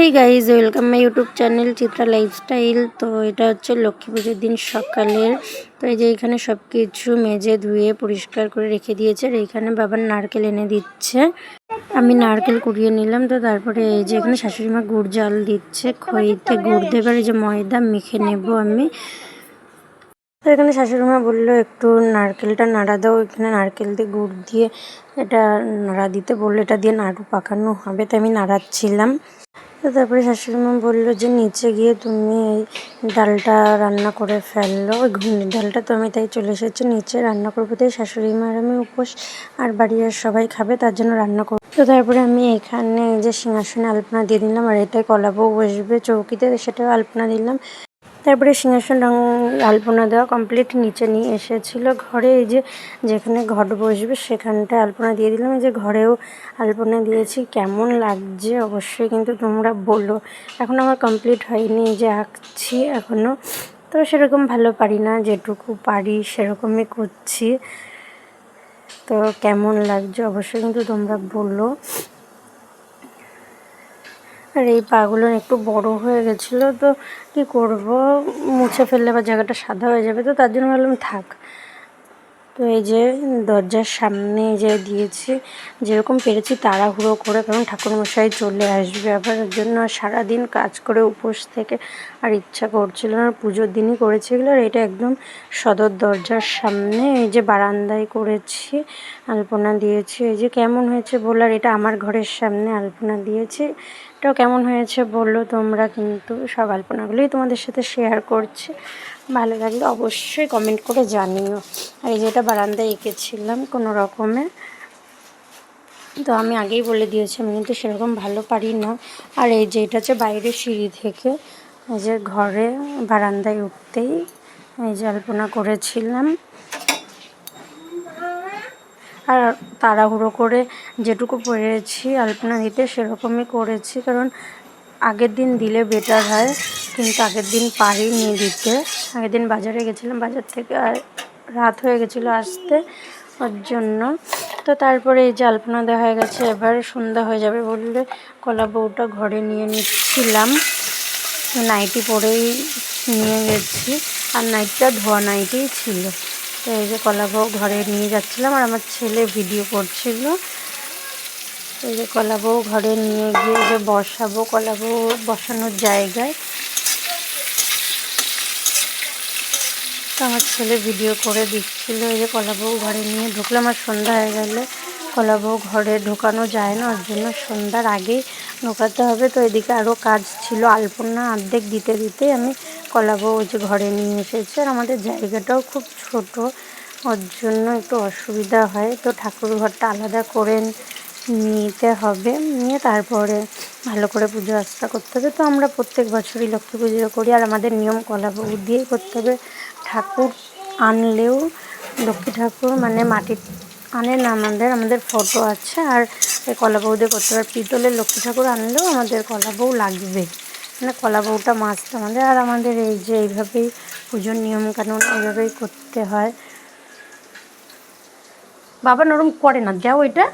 এই guys welcome my YouTube channel Chitra lifestyle তো এটা হচ্ছে লক্ষ্মী পুজোর দিন সকালের। তো এই যে এখানে সব কিছু মেজে ধুয়ে পরিষ্কার করে রেখে দিয়েছে আর এখানে বাবার নারকেল এনে দিচ্ছে। আমি নারকেল কুড়িয়ে নিলাম, তো তারপরে এই যে এখানে শাশুড়ি মা গুড় জাল দিচ্ছে, খইতে গুড় দেবার এই যে ময়দা মেখে নেব আমি। তো এখানে শাশুড়ি মা বলল, একটু নারকেলটা নাড়া দাও, এখানে নারকেল দিয়ে গুড় দিয়ে এটা নাড়া দিতে বলল, এটা দিয়ে নাড়ু পাকানো হবে। তো আমি নাড়াচ্ছিলাম। তো তারপরে শাশুড়ি মা বলল যে, নিচে গিয়ে তুমি এই ডালটা রান্না করে ফেলল। ওই ঘুগনির ডালটা তো আমি তাই চলে এসেছি, নিচে রান্না করব তাই শাশুড়ি মার আমি উপোস। আর বাড়ির সবাই খাবে, তার জন্য রান্না করব। তো তারপরে আমি এখানে যে সিংহাসনে আলপনা দিয়ে দিলাম, আর এটাই কলাবউ বসবে চৌকিতে, সেটাও আলপনা দিলাম। তারপরে সিংহাসন রং আলপনা দেওয়া কমপ্লিট নিচে নিয়ে এসেছিল ঘরে। এই যে যেখানে ঘট বসবে সেখানটায় আলপনা দিয়ে দিলাম। এই যে ঘরেও আলপনা দিয়েছি। কেমন লাগছে অবশ্যই কিন্তু তোমরা বলো। এখন আমার কমপ্লিট হয়নি। যে আঁকছি এখনও তো সেরকম ভালো পারি না। যেটুকু পারি সেরকমই করছি। তো কেমন লাগছে অবশ্যই কিন্তু তোমরা বলো। আর এই পাগুলো একটু বড় হয়ে গেছিল, তো কি করব? মুছে ফেললে বা জায়গাটা সাদা হয়ে যাবে, তো তার জন্য ভাবলাম থাক। তো এই যে দরজার সামনে যে দিয়েছি, যেরকম পেরেছি তাড়াহুড়ো করে কারণ ঠাকুরমশাই চলে আসবে আবার জন্য সারাদিন কাজ করে উপোস থেকে আর ইচ্ছা করছিল না। পুজোর দিনই করেছি এগুলো আর এটা একদম সদর দরজার সামনে এই যে বারান্দায় করেছি, আলপনা দিয়েছি। এই যে কেমন হয়েছে বলার এটা আমার ঘরের সামনে আলপনা দিয়েছি। এটাও কেমন হয়েছে বলল তোমরা কিন্তু সব আলপনাগুলোই তোমাদের সাথে শেয়ার করছি। ভালো লাগলে অবশ্যই কমেন্ট করে জানিও। আর এই যেটা বারান্দায় এঁকেছিলাম কোনো রকমে। তো আমি আগেই বলে দিয়েছি, আমি কিন্তু সেরকম ভালো পারি না। আর এই যে এটা হচ্ছে বাইরের সিঁড়ি থেকে, এই যে ঘরে বারান্দায় উঠতেই এই যে আলপনা করেছিলাম। আর তাড়াহুড়ো করে যেটুকু পেরেছি আলপনা দিতে সেরকমই করেছি, কারণ আগের দিন দিলে বেটার হয়, কিন্তু আগের দিন পারিনি দিতে। আগের দিন বাজারে গেছিলাম, বাজার থেকে আর রাত হয়ে গেছিল আসতে ওর জন্য। তো তারপরে এই যে আলপনা দেওয়া হয়ে গেছে, এবার সন্ধ্যা হয়ে যাবে বললে কলা বউটা ঘরে নিয়ে নিচ্ছিলাম। নাইটি পরেই নিয়ে গেছি, আর নাইটটা ধোয়া নাইটিই ছিল। তো এই যে কলা বউ ঘরে নিয়ে যাচ্ছিলাম, আর আমার ছেলে ভিডিও করছিল। এই যে কলা বউ ঘরে নিয়ে গিয়ে যে বসাবো কলা বউ বসানোর জায়গায়। তো আমার ছেলে ভিডিও করে দিচ্ছিল, এই যে কলা বউ ঘরে নিয়ে ঢুকলাম আর সন্ধ্যা হয়ে গেলে। কলা বউ ঘরে ঢোকানো যায় না, ওর জন্য সন্ধ্যার আগেই ঢোকাতে হবে। তো এদিকে আরও কাজ ছিল, আলপনা অর্ধেক দিতে দিতে আমি কলা বউ যে ঘরে নিয়ে এসেছি। আর আমাদের জায়গাটাও খুব ছোট, ওর জন্য একটু অসুবিধা হয়। তো ঠাকুর ঘরটা আলাদা করে নিতে হবে। নিয়ে তারপরে ভালো করে পুজো আস্থা করতে হবে। তো আমরা প্রত্যেক বছরই লক্ষ্মী পুজো করি। আর আমাদের নিয়ম কলা বউ দিয়েই করতে হবে। ঠাকুর আনলেও লক্ষ্মী ঠাকুর মানে মাটির আনে না আমাদের। আমাদের ফটো আছে। আর এই কলা দিয়ে করতে হবে। পিতলের লক্ষ্মী ঠাকুর আনলেও আমাদের কলা বউ লাগবে। মানে কলা বউটা আমাদের। আর আমাদের এই যে এইভাবেই পুজোর নিয়মকানুন এইভাবেই করতে হয়। বাবা নরম করে না। দেও এটা।